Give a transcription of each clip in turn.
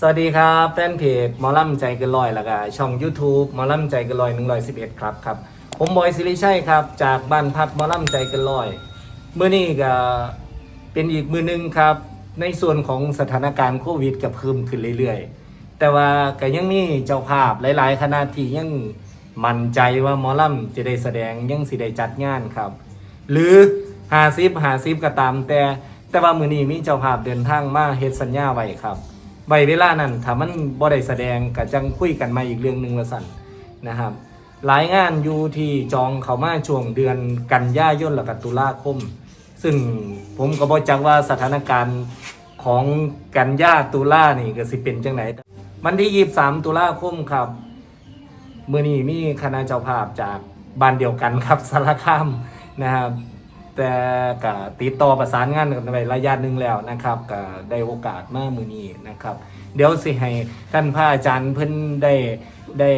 สวัสดีครับแฟนเพจหมอลำใจเกินร้อยแล้วก็ช่อง YouTube หมอลำใจเกินร้อย111ครับครับ ผมบอยสิริชัยครับ จากบ้านพักหมอลำใจเกินร้อยเมื่อนี้ก็เป็นอีกมือหนึงครับ ในส่วนของสถานการณ์โควิดกับเพิ่มขึ้นเรื่อยๆ แต่ว่าก็ยังมีเจ้าภาพหลายๆคณะที่ยังมั่นใจว่าหมอลำจะได้แสดงยังสิได้จัดงานครับ หรือหาซิบหาซิบก็ตามแต่แต่ว่ามือนี้มีเจ้าภาพเดินทางมาเฮ็ดสัญญาไว้ครับ ใบเวลานั้นถ้ามันบ่ได้แสดงก็จังคุยกันมาอีกเรื่องหนึ่งละสั่นนะครับ หลายงานอยู่ที่จองเขามาช่วงเดือนกันยายนและกันตุลาคม ซึ่งผมก็บอกจักว่าสถานการณ์ของกันยาตุลานี่ก็สิเป็นจังไหนมันที่23ตุลาคมครับมื่อนี้มีคณะเจ้าภาพจากบ้านเดียวกันครับสารคามนะครับ แต่ก็ติดต่อประสานงานกันไประยะหนึ่งแล้วนะครับก็ได้โอกาสมามือนี้นะครับ เดี๋ยวสิให้ท่านพระอาจารย์เพิ่นได้ได้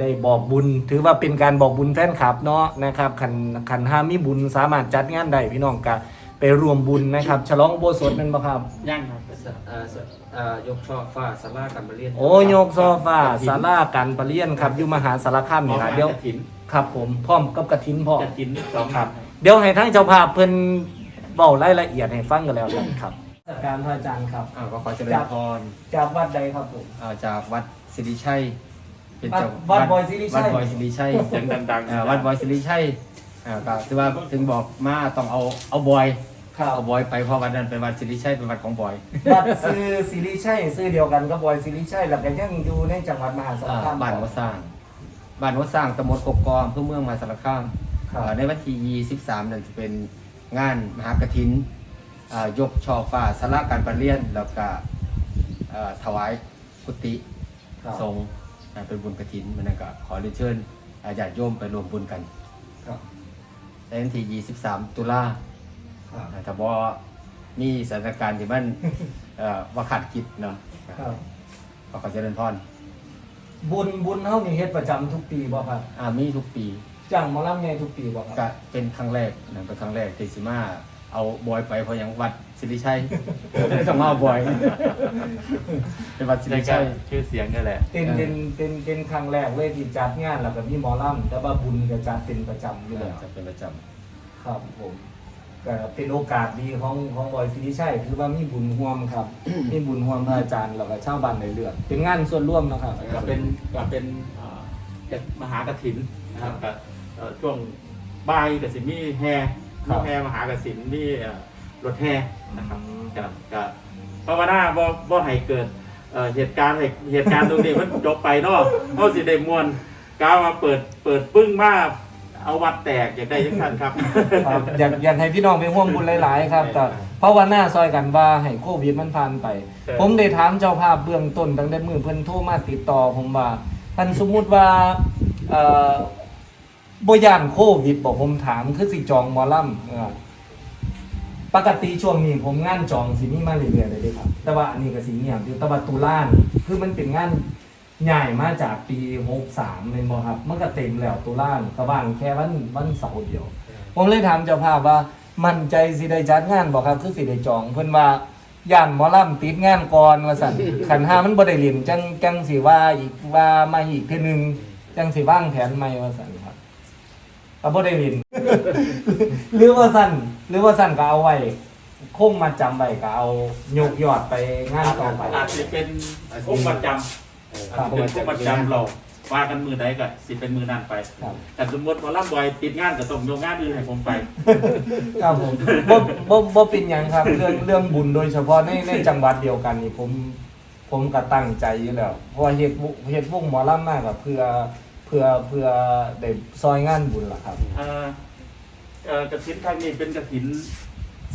ได้บอกบุญ ถือว่าเป็นการบอกบุญแฟนคลับเนาะนะครับขันขันห้ามีบุญสามารถจัดงานได้พี่น้องก็ไปรวมบุญนะครับ ฉลองอุโบสถนั่นบ่ครับย่างครับเอ่อสเอ่อยกช่อฟ้าสลากันบเรียนโอ้โยกโซฟาศาลาการประเรียนครับอยู่มหาสารคามพร้อนี่มล่ะกเดี๋ยวระถินครับผมพร้อมกับกระถินพ่อกระถินสองครับ เดี๋ยวให้ทั้งเจ้าภาพเพิ่นเบารายละเอียดให้ฟังกันแล้วกันครับการพระอาจารย์ครับ อ่าก็ขอเจริญพรจากวัดใดครับผม อ่าจากวัดสิริชัยเป็นวัดเจ้าวัดบอยสิริชัย วัดบอยสิริชัยเสียงดังๆอ่าวัดบอยสิริชัยอ่าก็ถือว่าถึงบอกมาต้องเอาเอาบอยครับเอาบอยไปเพราะวัดนั้นเป็นวัดสิริชัยเป็นวัดของบอยวัดซื้อสิริชัยซื้อเดียวกันกับบอยสิริชัยแล้วก็ยังอยู่ในจังหวัดมหาสารอ่าคามบ้านวัดสร้างบ้านวัดสร้างตำบลกกอมเพื่อเมืองมหาสารคาม ครับอ่าในวันที่ 23นั่นจะเป็นงานมหากฐินอ่ายกช่อฟ้าสละการประเรียน แล้วก็อ่าถวายกุฏิครับทรงอ่าเป็นบุญกระถินมันนนก็ขอเรียนเชิญอาญาติโยมไปรวมบุญกัน ครับในวันที่ 23 ตุลาครับอ่าถ้าบ่มีสถานการณ์ที่มัน เอ่อว่าขัดกิจเนาะครับ ก็ขอเจริญพรบุญบุญเฮานี่เฮ็ดประจำทุกปีบ่ครับ อ่ามีทุกปี จ้างหมอลำใหญ่ทุกปีบ่ครับ ก็เป็นครั้งแรกนะเป็นครั้งแรกที่สิมาเอาบอยไปเพราะหยังวัดสิริชัยต้องมาเอาบอยเป็นวัดสิได้ริก็ชัย ชื่อเสียงนี่แหละ เป็นเป็นเป็นเป็นครั้งแรกเลยที่จัดงานแล้วก็มีหมอลำแต่ว่าบุญก็จัดเป็นประจำอยู่แล้วจะเป็นประจครับผมก็เป็นโอกาสดีของของบอยซีรีชัยคือว่ามีบุญร่วมครับ มีบุญร่วมพระอาจารย์แล้วก็ชาวบ้านในเลือกเป็นงานส่วนร่วมนะครับ ก็เป็นก็เป็นเอ่อจะมหากฐิน นะครับก็เอ่อช่วงบ่ายกับสิมีแห่มีแห่มหากฐินมีเอ่อรถแห่นะครับก็ก็ภาวนาบ่บ่ให้เกิดเอ่อเหตุการณ์ให้เหตุการณ์ตรงนี้มันจบไปเนาะเฮาสิได้ม่วนก้าวมาเปิดเปิดปึ้งมาเอาวัดแตกอยากได้จังซั่นครับ ครับอยากอยากให้พี่น้องไปร่วมบุญหลาย ๆ ครับแต่เพราะว่าหน้าซอยกันว่าให้โควิดมันผ่านไปใช่ผมได้ถามเจ้าภาพเบื้องต้นตั้งแต่มือเพิ่นโทรมาติดต่อผมว่าท่านสมมุติว่าเอ่อ บ่ย่านโควิดบอกผมถามคือสิจองหมอลำเออปกติช่วงนี้ผมงานจองสิมีมาเรื่อยๆเลยเด้ครับ แต่ว่าอันนี้ก็สิเงียบอยู่แต่ว่าตุลานี่คือมันเป็นงานใหญ่มาจากปี63เลยบ่ครับมันก็เต็มแล้วตุลานี่ก็ว่างแค่วันวันเสาร์เดียว ผมเลยถามเจ้าภาพว่ามั่นใจสิได้จัดงานบ่ครับ คือสิได้จอง เพิ่นว่าย่านหมอลำติดงานก่อนว่าซั่น ขันห้ามันบ่ได้เรียนจังจังสิว่าอีกว่ามาอีกเทื่อนึงจังสิวางแผนใหม่ว่าซั่น ก็บ่ได้เรียนหรือว่าซั่น หรือว่าซั่นก็เอาไว้คงมาจำไว้ก็เอายกยอดไปงานต่อไป อาจจะเป็นองค์ประจำอาจจะเป็นองค์ประจำเราว่ากันมือใดก็สิเป็นมือนั้นไป ครับ แต่สมมติว่าล่ำบอยติดงานก็ต้องโยงงานอื่นให้ผมไป ครับผมบ่บ่บ่เป็นหยังครับ เรื่องเรื่องบุญโดยเฉพาะในในจังหวัดเดียวกันนี่ผม ผมก็ตั้งใจอยู่แล้วเพราะว่าเฮ็ดวุเฮ็ดวงหมอลำมากกับเพื่อ เพื่อเพื่อได้ซอยงานบุญล่ะครับ เอ่อเอ่อกระถินครั้งนี้เป็นกระถิน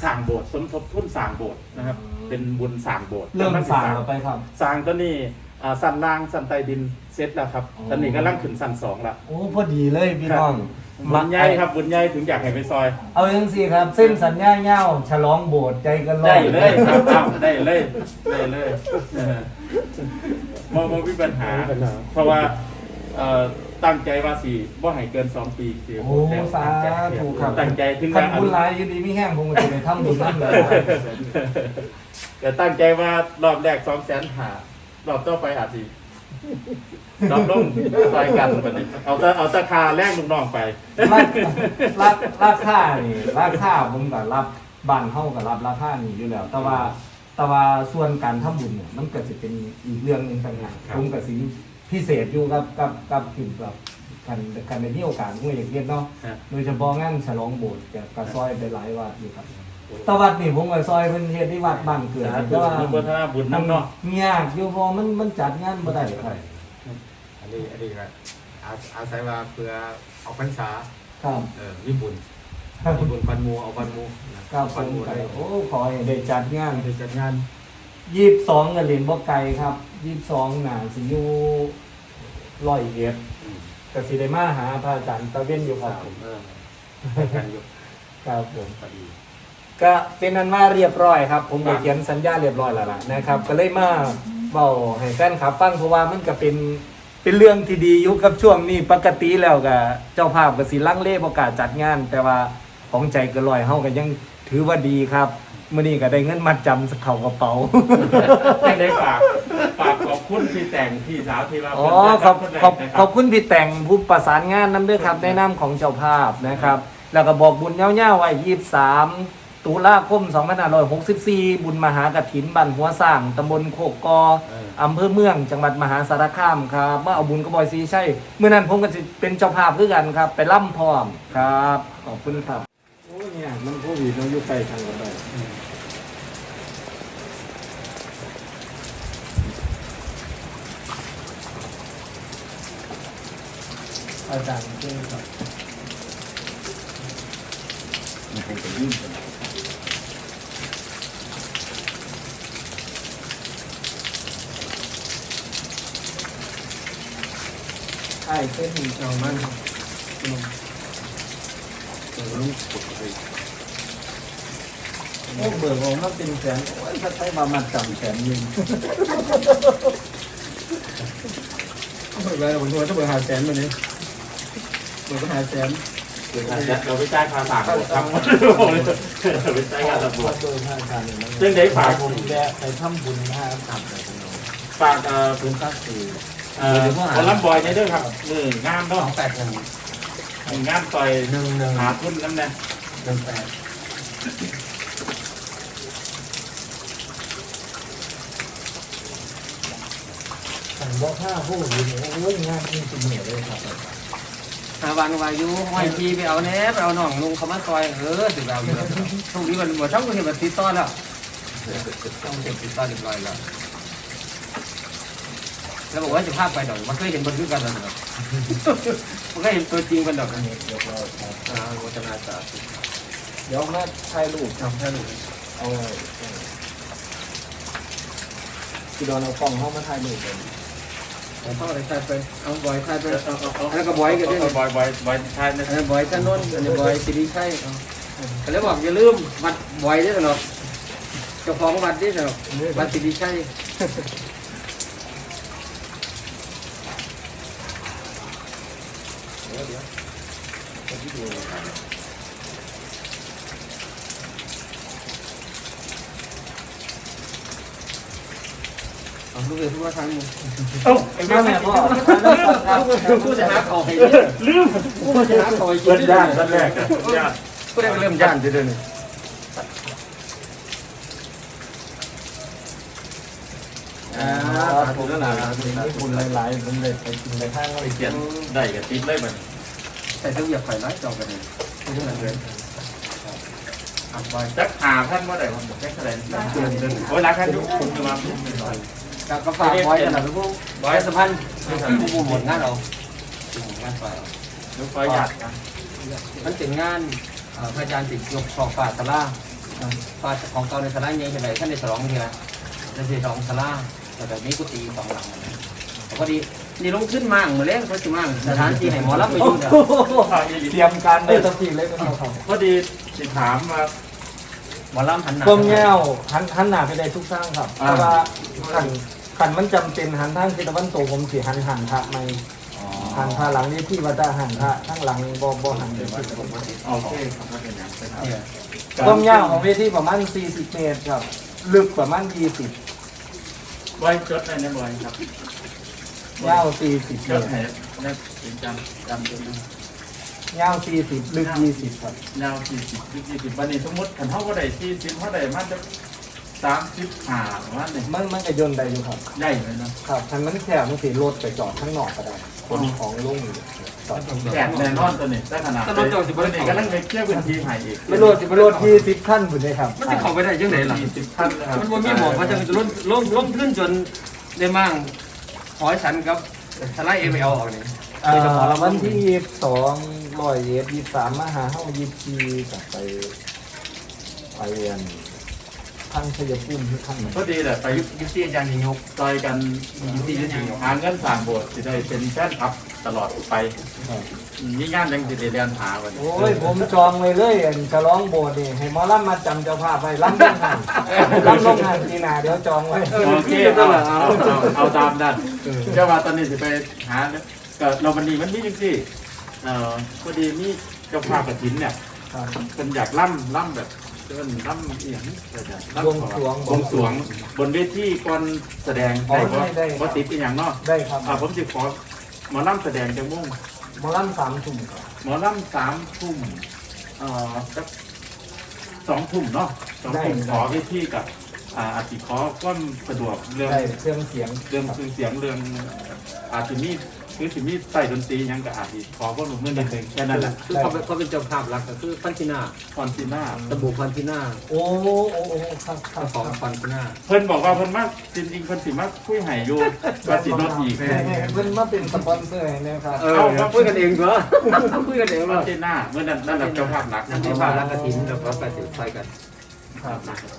สร้างโบสถ์สมทบทุนสร้างโบสถ์นะครับ อืม เป็นบุญสร้างโบสถ์เริ่มกำลัสร้างสิแล้วไปครับ สร้างตัวนี้อ่าสันล่างสันใต้ดินเสร็จแล้วครับอ๋อ ตอนนี้กำลังขึ้นสันสองละโอ้พอดีเลยพี่น้องบุญใหญ่ครับบุญใหญ่ถึงอยากให้ไปซอย เอาจังซี่ครับ เส้นสัญญาเงาฉลองโบสถ์ใจกันร้อได้ยเลยครับครับได้เลยได้เลยเออมองมองมีปัญหา เพราะว่า เอ่อตั้งใจว่าสี่บ่ให้เกินสองปีคือโอ้สาธุครับตั้งใจถึงคันว่าบุญหลายอยู่ดีมีแห้งผมก็สิได้ทำบุญนั่นเลยก็ตั้งใจว่ารอบแรกสองแสนหารอบต่อไปอาจสิรอบลงซอยกันบัดนี้เอาแต่เอาแต่คาแรกลูกน้องไปราราราคานี่ราคาผมก็รับบ้านเฮาก็รับราคานี่อยู่แล้ว แต่ว่าแต่ว่าส่วนการทำบุญเนี่ยมันก็จะเป็นอีกเรื่องหนึงต่างหากครับผมก็สิ พิเศษอยู่กับกับกับถึงกับกันกันในที่โอกาสผมอย่างเงี้ยเนาะครับ โดยเฉพาะงานฉลองโบสถ์กับกระซอยไปหลายวัดอยู่ครับแตวัดนี่ผมก็ซอยเพิ่นเฮ็ดที่วัดบ้านเกิดสาธุแต่ว่าอนุโมทนาบุญน้ำเนาะยากอยู่เพอมันมันจัดงานบ่ได้ครับอันนี้อันนี้ก็อาอาศัยว่าเพื่อออกพรรษาครับเออมีบุญมีบุญปันหมูเอาปันหมูนะครับผปันมหมูก็ได้โอ้ขอให้ได้จัดงานได้จัดงาน ยี่สิบสองกับเหรียญบ่ไกลครับยี่สิบสองหนาสิอยู่ร้อยเอ็ดก็สิได้มาหาพระอาจารย์ตะเวนอยู่ครับผมเออได้กันอยู่ครับผม พอดี ก็เป็นนั้นว่าเรียบร้อยครับ ผมครัได้บเขียนสัญญาเรียบร้อยแล้วล่ะนะครับ ก็เลยมาเบาให้แฟนคลับฟังเพราะว่ามันก็เป็นเป็นเรื่องที่ดีอยู่กับช่วงนี้ปกติแล้วก็เจ้าภาพก็สิลังเลประกล้าศจัดงาน แต่ว่าของใจเก็ลอยเฮาก็ยังถือว่าดีครับ มื้อนี้ก็ได้เงินมัดจำเข้ากระเป๋า ยังได้ฝากฝากขอบคุณพี่แต่งพี่สาวที่ว่าอ๋อเพิ่นขอบได้ขอบคนแรกนะขอบคุณพี่แต่งผู้ประสานงานนำด้วยครับในนามของเจ้าภาพนะครับ แล้วก็บอกบุญเย้าๆไว้23ตุลาคม2564 บุญมหากฐินบันหัวสร้างตำบลโคกกอเอออำเภอเมือง จังหวัดมหาสารคามครับมาเอาบุญกระบอยซีใช่เมื่อนั้นผมก็จะเป็นเจ้าภาพด้วยกันครับ ไปล่ำพร้อมครับ ขอบคุณครับ โอ้เนี่ยมันโควิดเราอยู่ใกล้ทางกันได้ อาจารย์เจ้ครับมันคงจะยิ่งกว่าใช่เส้นเอามันเออลูกปกติโอ้เบิกออกมาเป็นแสนโอ้ยถ้าใช้มามัดจำแสนยิงเบิกแล้วผมว่าต้องเบิกหาแสนมาเนี่ย เบิกหาแสนเดี๋ยวเราไปจ่ายค่าฝากบทครับเราไปจ่ายค่าฝากบทเบิกห้าพันเรื่องไหนฝากผมแวะไปทำบุญห้าพันเลยคุณน้องฝากเอ่อบุญตั้งสี่เอ่อคนรับอยเนี่ยเด้อครับมืองามเนาะสองแปดหนึ่งมืองามต่อยหนึ่งหนึ่งหาทุนน้ำแน่หนึ่งแปดสั่งบอกห้าผู้อยู่เนี่ยโอ้ยงานจริงๆเหนื่อยเลยครับ หาวันวายุห้อยทีไปเอาแน่ไปเอาหน่องลุงเขามาซอยเออถึงเราอยู่แล้วช่วงนี้มันหมดช่องคนนี้มันติดต่อนแล้วต้องเก็บติดต่อนเรียบร้อยแล้วแล้วบอกว่าจะพาไปดอกมันเคยเห็นบนพื้นกันแล้วดอกมันก็เห็นตัวจริงกันดอกอันนี้เรียบร้อยครับอ่าวัฒนาศาเดี๋ยวมาถ่ายรูปทำให้ดูปเอาไว้พี่ดนเอากล้องเข้ามาถ่ายรูปกันผม เข้าไปใครไปเอาบอยใครไปเอาเอาเอาแล้วก็บอยกันด้วยบอยบอยบอยใช่นะอันนี้บอยถนนอันนี้บอยสิริชัยเอาก็เลยบอกอย่าลืมวัดบอยด้วยสนอกเจ้าของวัดด้วยสนอกวัดสิริชัยเอา ลูกเรือทุกว่าทางมึงเอ้าไอ้มาแม่แม่พ่พ่ออผู้จะหาของให้ลืมผู้จะหาของให้กิเพื่อนญาติท่านแรกอะญาติผู้ได้เริ่มย่านจะเดินอ่าผมหลายๆบุญหลายๆผมเลยไปกินไปข้างไปเขียนได้กับติดเลยมันใส่เสื้อเหยียบไฟไล่จองกันเลยผู้จะเดินอะบอยจักหาท่านว่าได้ผมแค่แสดงเดือนเดือนโอ้ยรักท่านทุกคนจะมา กับกระฝากบอยกันนะพี่ผู้บอยสะพานผู้ผู้หมดงานเรางานไฟลูกไฟหยัดนะมันเป็นงานพระอาจารย์ติดยกชอกฝาสลาฝาของเก่าในสลาเนี่ยใช่ไหมท่านในสลองเดียวในสลองสลาแต่แบบนี้กุฏิสองหลังพอดีนี่ลงขึ้นมั่งมือเล็กเขาสิมั่งสถานที่ให้หมอรับไปอยู่เดียวเตรียมการได้ทันทีเลยก็เอาครับพอดีสิถามมาหมอลำหันหน้าก้มแง่วหันหันหน้าไปได้ทุกสร้างครับเพราะว่า ขันขันมันจำเป็นหันทางทิศตะวันตกผมสิหันหันพระไม่หันพระหลังนี้ที่วัดหันพระทั้งหลังบ่บ่หันไปทิศตะวันตกโอเคครับว่าเป็นอย่างไรครับเนี่ยก้มแง่วของเวทีประมาณ40เมตรครับ ลึกประมาณยี่สิบบอยจดอะไรนะบอยครับยาวสี่สิบจเมดตรให้ได้เป็นจำจำจดนะยาวสี่สิบลึกยี่สิบครับ ยาวสี่สิบสี่สิบวันนี้สมมติขันเท่าก็ได้สี่สิบเท่าได้มันจะ สามสิบห้าประมาณนี้มันมันก็ยนต์ได้อยู่ครับใหญ่เลยเนาะ ครับทันมันแคบมันสีรถไปจอดข้างนอกก็ได้คนของลุงจอดข้างนอกแขกแน่นอนตัวนี้ได้ขนาดตัวนี้ก็นั่งไปเที่ยวพื้นที่ใหายอีกไม่รถไม่รถที่สิบขั้นบุญเลยครับมันจะเข้าไปได้ยังไงล่ะสี่สิบขั้นนะครับมันว่ามีหมอกว่าจะล้นล้มล้มขึ้นจนได้มั่งขอให้ฉันกับสไลด์เอ็มเอลออกนี่เอ่อวันที่ยี่สิบสองร้อยเอ็ดยี่สิบสามมาหาเฮายี่สิบสี่กลับไปไปเรียน ทั้งชัยภูมิที่ทั้งพอดีแหละไปยุซี่อาจารย์ยิงยกซอยกันหาเงินสร้างโบสถ์จะได้เป็นแฟนคลับตลอดไปมีงานยังจะได้เรียนหาวันนี้โอ้ยผมจองไว้เลยอันจะร้องโบสถ์นี่ให้หมอลำมาจำเจ้าภาพไว้ลำลงหันลำลงหันปีหน้าเดี๋ยวจองไว้โอเคเอาเอาเอาเอาตามนั้นเจ้าว่าตอนนี้จะไปหาก็เราวันนี้มันมีจริงๆเอ่อพอดีมีเจ้าภาพกระถินเนี่ยครับเป็นอยากล่ำล่ำแบบ เอิ้นล่ำเอียงล่ำบวงสรวงบวงสรวง บนเวทีก่อนแสดงอ๋อได้ได้ได้ว่าติดอีกอย่างเนาะได้ครับอ่าผมจะขอหมอล่ำแสดงจังมุ่งหมอลำสามทุ่มครับหมอล่ำสามทุ่มเอ่อสักสองทุ่มเนาะสองทุ่มขอเวทีกับอ่าอาจจะขอก้อนสะดวกเรื่อง ได้เครื่องเสียงเรื่องเครื่องเสียงเรื่องอาจจะมี คือสิมีใส่ดนตรีหยังก็อาจจะขอก็ลงเงินนิดนึงแค่นั้นแหละคือเขาเป็นเขาเป็นเจ้าภาพหลักก็คือฟันติน่าคอนซีน่าตะบูฟันติน่าโอ้โหโอ้โหครับครัเจ้าบของฟันติน่าเพิ่นบอกว่าเพิ่นมากจริงๆเพิ่นสิมากคุยให้อยู่ว่าสิลดอีกแหม่เพิ่นมาเป็นสปอนเซอร์ให้นะครับเออคุยกันเองเหรอคุยกันเองคเหรอนอซีน่าเมื่อนั้นนั่นแหละเจ้าภาพหลักนั่นที่ภาพรักกระถินแล้วก็ไปติดไฟกัน ครับเจ้ากระ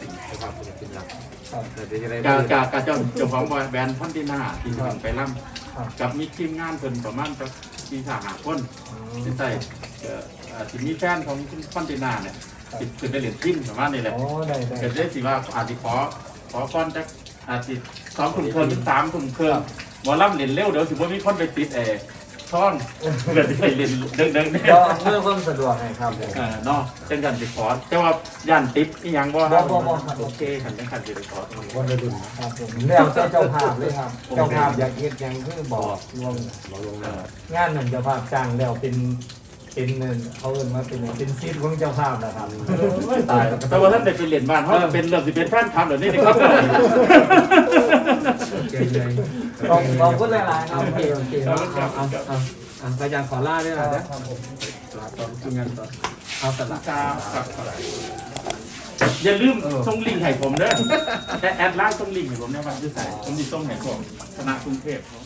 ถินหลักครับเจะได้กากากาเจ้าเจ้าของแบรนด์พันธีน่าที่ถึงไปล่ครับำกับมีทีมงานเพิ่นประมาณสักสี่สามห้าคนที่ใส่เอ่อเอ่อที่มีแฟนของพันธีน่าเนี่ยติดขึ้นได้เหรียญทิ้นประมาณนี้แหละโอ้ได้ได้เกิดได้สิว่าอาจจะขอขอก้อนจักอาจจะสองถุงเครื่องหรือสามถุงเครื่องหมอลำเรียนเร็วเดี๋ยวสิว่ามีคนไปติดเออ ช่อนเกิดไปเรียนเดิงเดิงๆเนี่ยก็เพื่อความสะดวกให้ครับเออเนาะจังกันสิขอแต่ว่าย่านติดอีหยังบ่คบ่รับบ่บ่ครับ โอเคคันจังคันสิไปขอ คนละดุนครับผมแล้วแต่เจ้าภาพเลยครับ เจ้าภาพอยากเฮ็ดหยังคือบอกรวมเราลงเอองานหนึ่งเจ้าภาพจ้างแล้วเป็น เป็นเงินเขาเอิ้นว่าเป็นเป็นซีทของเจ้าภาพนะครับตายแต่ว่าท่านได้ไปเรียนบ้านเขาเป็นเรื่องสิเป็นแฟนคลับเดี๋ยวนี้นี่ครับเก่งเลยขอบขอบคุณหลายๆครับโอเคโอเคเอาเอาเอาเอาอาจารย์ขอล่าด้วยนะเด้อครับผมลาตอนทำงานต่อเอาสลับครับครับอย่าลืมส่งลิงก์ให้ผมเด้อแอดไลน์ส่งลิงก์ให้ผมนะว่าจะใส่ผมจะส่งให้ผมคณะกรุงเทพเขา